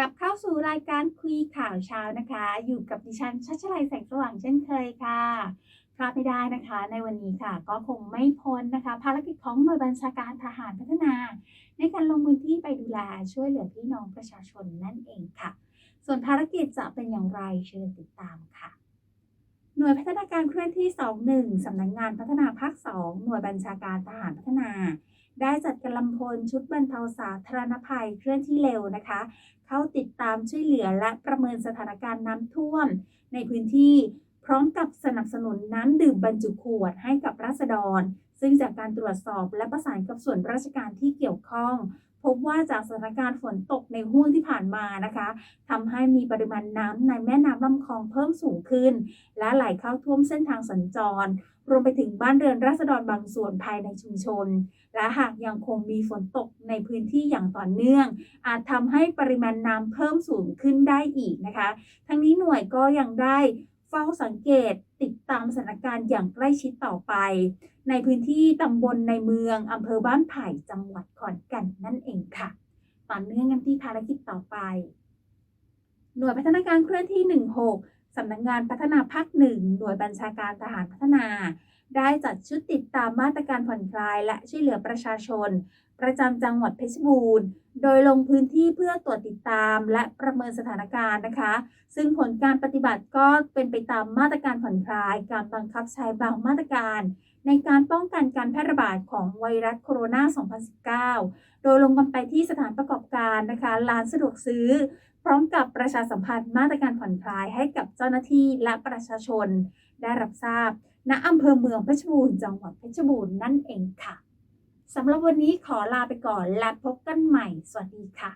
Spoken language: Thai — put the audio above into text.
กลับเข้าสู่รายการคุยข่าวเช้านะคะ อยู่กับดิฉันชัชลัยแสงสว่างเช่นเคยค่ะพลาดไม่ได้นะคะ ในวันนี้ค่ะก็คงไม่พ้นนะคะ ภารกิจของหน่วยบัญชาการทหารพัฒนา ในการลงพื้นที่ไปดูแลช่วยเหลือพี่น้องประชาชนนั่นเองค่ะ ส่วนภารกิจจะเป็นอย่างไรเชิญติดตามค่ะหน่วยพัฒนาการเคลื่อนที่ 21 สำนักงงานพัฒนาภาค 2 หน่วยบัญชาการทหารพัฒนา ได้จัดกำลังพลชุดบรรเทาสาธารณภัยเคลื่อนที่เร็วนะคะ เข้าติดตามช่วยเหลือและประเมินสถานการณ์น้ำท่วม ในพื้นที่ พร้อมกับสนับสนุนน้ำดื่มบรรจุขวดให้กับราษฎร ซึ่งจากการตรวจสอบและประสานกับส่วนราชการที่เกี่ยวข้อง พบว่าจากสถานการณ์ฝนตกในห่วงที่ผ่านมานะคะทำให้มีปริมาณน้ำในแม่น้ำลำคลองเพิ่มสูงขึ้น และไหลเข้าท่วมเส้นทางสัญจร รวมไปถึงบ้านเรือนราษฎรบางส่วนภายในชุมชน และหากยังคงมีฝนตกในพื้นที่อย่างต่อเนื่อง อาจทำให้ปริมาณน้ำเพิ่มสูงขึ้นได้อีกนะคะ ทั้งนี้หน่วยก็ยังได้ เฝ้าสังเกตติดตามสถานการณ์อย่างใกล้ชิดต่อไป ในพื้นที่ตำบลในเมืองอำเภอบ้านไผ่จังหวัดขอนแก่นนั่นเองค่ะต่อเนื่องกันที่ภารกิจต่อไป หน่วยพัฒนาการเคลื่อนที่ 16สำนักงานพัฒนาภาคหนึ่งหน่วยบัญชาการทหารพัฒนา ได้จัดชุดติดตามมาตรการผ่อนคลาย และช่วยเหลือประชาชน ประจำจังหวัดเพชรบูรณ์ โดยลงพื้นที่เพื่อตรวจติดตามและประเมินสถานการณ์นะคะ ซึ่งผลการปฏิบัติก็เป็นไปตามมาตรการผ่อนคลาย การบังคับใช้บางมาตรการ ในการป้องกันการแพร่ระบาดของไวรัสโคโรนา 2019 โดยลงกันไปที่สถานประกอบการนะคะร้านสะดวกซื้อ พร้อมกับประชาสัมพันธ์มาตรการผ่อนคลายให้กับเจ้าหน้าที่และประชาชนได้รับทราบ ณอำเภอเมืองเพชรบูรณ์จังหวัดเพชรบูรณ์นั่นเองค่ะสำหรับวันนี้ขอลาไปก่อนและพบกันใหม่ สวัสดีค่ะ